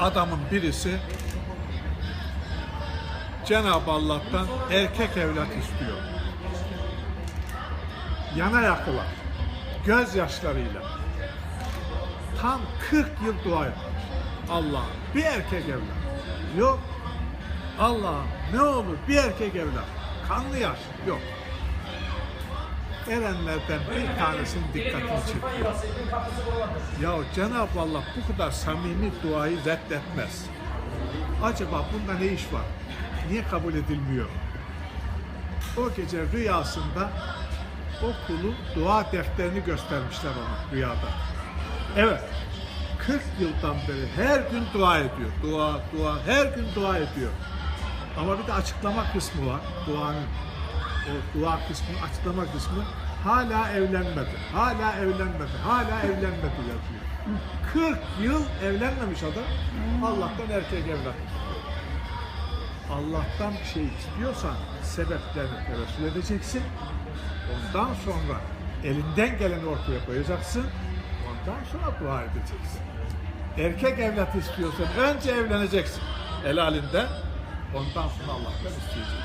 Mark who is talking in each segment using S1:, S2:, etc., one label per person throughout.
S1: Adamın birisi Cenab-ı Allah'tan erkek evlat istiyor. Yana yakılar, gözyaşlarıyla tam 40 yıl dua etmiş. Allah bir erkek evlat. Yok. Allah ne olur bir erkek evlat. Kanlı yaş yok. Erenlerden bir tanesinin dikkatini çekiyor. Ya Cenab-ı Allah bu kadar samimi duayı reddetmez. Acaba bunda ne iş var? Niye kabul edilmiyor? O gece rüyasında o kulun dua defterini göstermişler ona rüyada. Evet. 40 yıldan beri her gün dua ediyor. Dua, dua, her gün dua ediyor. Ama bir de açıklama kısmı var. Duanın o dua kısmı, açıklama kısmı hala evlenmedi. Hala evlenmedi. Hala evlenmedi yazıyor. 40 yıl evlenmemiş adam. Allah'tan erkek evlat. Allah'tan bir şey istiyorsan sebeplerini tevessül edeceksin. Ondan sonra elinden geleni ortaya koyacaksın. Ondan sonra dua edeceksin. Erkek evlat istiyorsan önce evleneceksin. Helalinden. Ondan sonra Allah'tan isteyeceksin.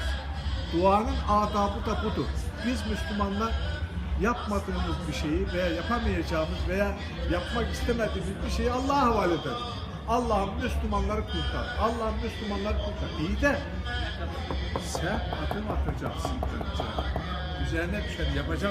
S1: Duanın adabı da budur. Biz Müslümanlar yapmadığımız bir şeyi veya yapamayacağımız veya yapmak istemediğimiz bir şeyi Allah'a havale ederiz. Allah'ım Müslümanları kurtar. Allah'ım Müslümanları kurtar. İyi de sen adım atacaksın. Üzerine düşeni yapacaksın.